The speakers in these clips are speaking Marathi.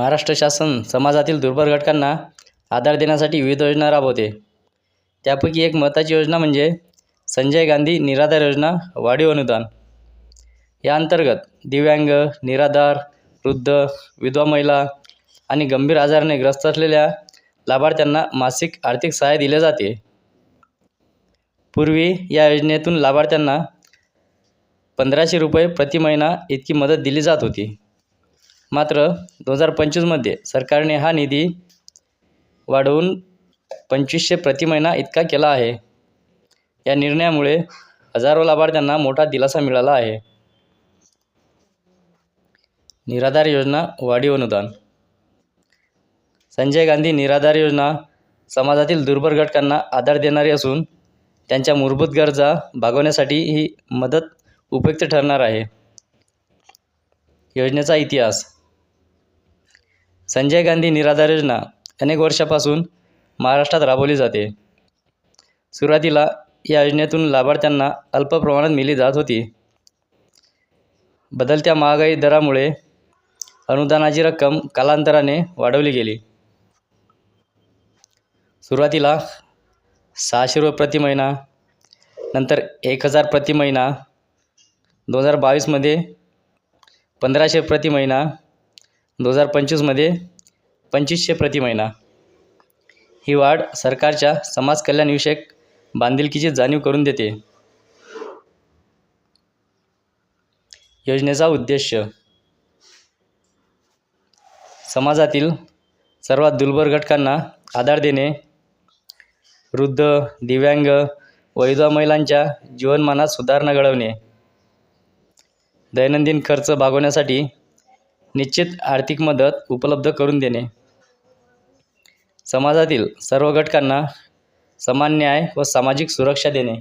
महाराष्ट्र शासन समाजातील दुर्बल घटकांना आधार देण्यासाठी विविध योजना राबवते. त्यापैकी एक महत्त्वाची योजना म्हणजे संजय गांधी निराधार योजना वाढीव अनुदान. या अंतर्गत दिव्यांग निराधार वृद्ध विधवा महिला आणि गंभीर आजाराने ग्रस्त असलेल्या लाभार्थ्यांना मासिक आर्थिक सहाय्य दिले जाते. पूर्वी या योजनेतून लाभार्थ्यांना पंधराशे रुपये प्रति महिना इतकी मदत दिली जात होती. मात्र दोन हजार पंचवीसमध्ये सरकारने हा निधी वाढवून पंचवीसशे प्रति महिना इतका केला आहे. या निर्णयामुळे हजारो लाभार्थ्यांना मोठा दिलासा मिळाला आहे. निराधार योजना वाढीव अनुदान. संजय गांधी निराधार योजना समाजातील दुर्बल घटकांना आधार देणारी असून त्यांच्या मूलभूत गरजा भागवण्यासाठी ही मदत उपयुक्त ठरणार आहे. योजनेचा इतिहास. संजय गांधी निराधार योजना अनेक वर्षापासून महाराष्ट्रात राबवली जाते. सुरुवातीला या योजनेतून लाभार्थ्यांना अल्प प्रमाणात मिली जात होती. बदलत्या महागाई दरामुळे अनुदानाची रक्कम कालांतराने वाढवली गेली. सुरुवातीला सहाशे रुपये प्रति महिना नंतर एक हजार प्रति महिना दोन हजार बावीसमध्ये पंधराशे प्रति महिना दोन हजार पंचवीसमध्ये पंचवीसशे प्रति महिना. ही वाढ सरकारच्या समाज कल्याणविषयक बांधिलकीची जाणीव करून देते. योजनेचा उद्देश समाजातील सर्वात दुर्बल घटकांना आधार देणे वृद्ध दिव्यांग व विधवा महिलांच्या जीवनमानात सुधारणा घडवणे दैनंदिन खर्च भागवण्यासाठी निश्चित आर्थिक मदत उपलब्ध करून देणे. समाजातील सर्व घटकांना समान न्याय व सामाजिक सुरक्षा देणे.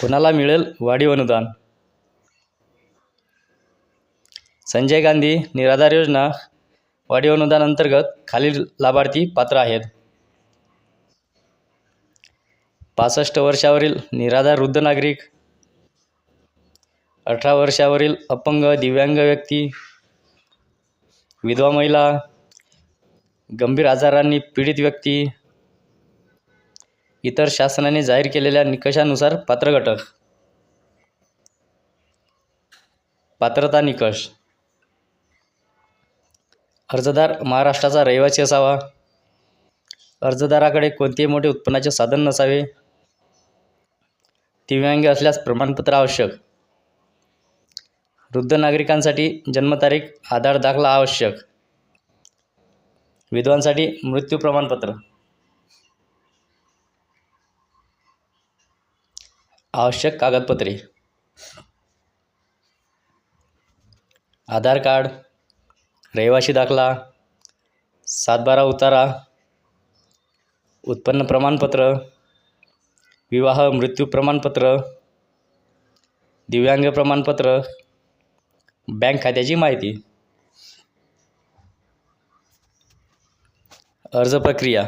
कोणाला मिळेल वाढीव अनुदान? संजय गांधी निराधार योजना वाढीव अनुदान अंतर्गत खालील लाभार्थी पात्र आहेत. पासष्ट वर्षावरील निराधार वृद्ध नागरिक अठरा वर्षावरील अपंग दिव्यांग व्यक्ती विधवा महिला गंभीर आजारांनी पीडित व्यक्ती इतर शासनाने जाहीर केलेल्या निकषानुसार पात्र घटक पात्रता निकष. अर्जदार महाराष्ट्राचा रहिवासी असावा. अर्जदाराकडे कोणतेही मोठे उत्पन्नाचे साधन नसावे. दिव्यांग असल्यास प्रमाणपत्र आवश्यक. वृद्ध नागरिकांसाठी जन्मतारीख आधार दाखला आवश्यक. विधवांसाठी मृत्यू प्रमाणपत्र. आवश्यक कागदपत्रे. आधार कार्ड रहिवासी दाखला सातबारा उतारा उत्पन्न प्रमाणपत्र विवाह मृत्यू प्रमाणपत्र दिव्यांग प्रमाणपत्र बँक खात्याची माहिती. अर्ज प्रक्रिया.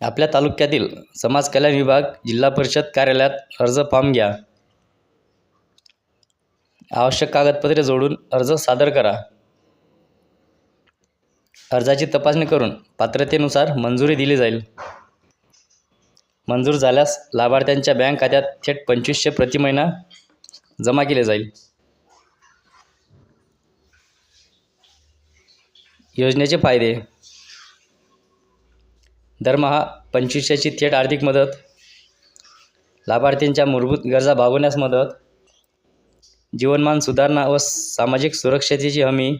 आपल्या तालुक्यातील समाज कल्याण विभाग जिल्हा परिषद कार्यालयात अर्ज फॉर्म घ्या. आवश्यक कागदपत्रे जोडून अर्ज सादर करा. अर्जाची तपासणी करून पात्रतेनुसार मंजुरी दिली जाईल. मंजूर झाल्यास लाभार्थ्यांच्या बँक खात्यात थेट पंचवीसशे प्रति महिना जमा केले जाईल. योजनेचे फायदे. दरमहा पंचवीसशेची थेट आर्थिक मदत. लाभार्थींच्या मूलभूत गरजा भागवण्यास मदत. जीवनमान सुधारणा व सामाजिक सुरक्षतेची हमी.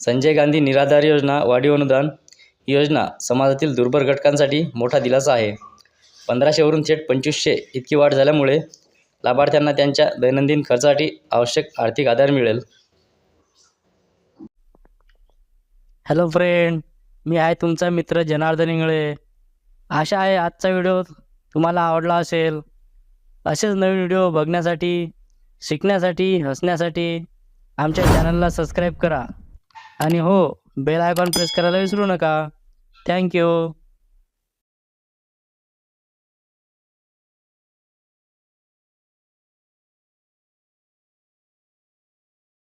संजय गांधी निराधार योजना वाढीव अनुदान ही योजना समाजातील दुर्बल घटकांसाठी मोठा दिलासा आहे. पंधराशेवरून थेट पंचवीसशे इतकी वाढ झाल्यामुळे लाभार्थ्यांना त्यांच्या दैनंदिन खर्चासाठी आवश्यक आर्थिक आधार मिळेल. हॅलो फ्रेंड मी आहे तुमचा मित्र जनार्दन इंगळे. आशा आहे आजचा व्हिडिओ तुम्हाला आवडला असेल. असेच नवीन व्हिडिओ बघण्यासाठी शिकण्यासाठी हसण्यासाठी आमच्या चॅनलला सबस्क्राईब करा. आणि हो बेल आयकॉन प्रेस करायला विसरू नका. थँक्यू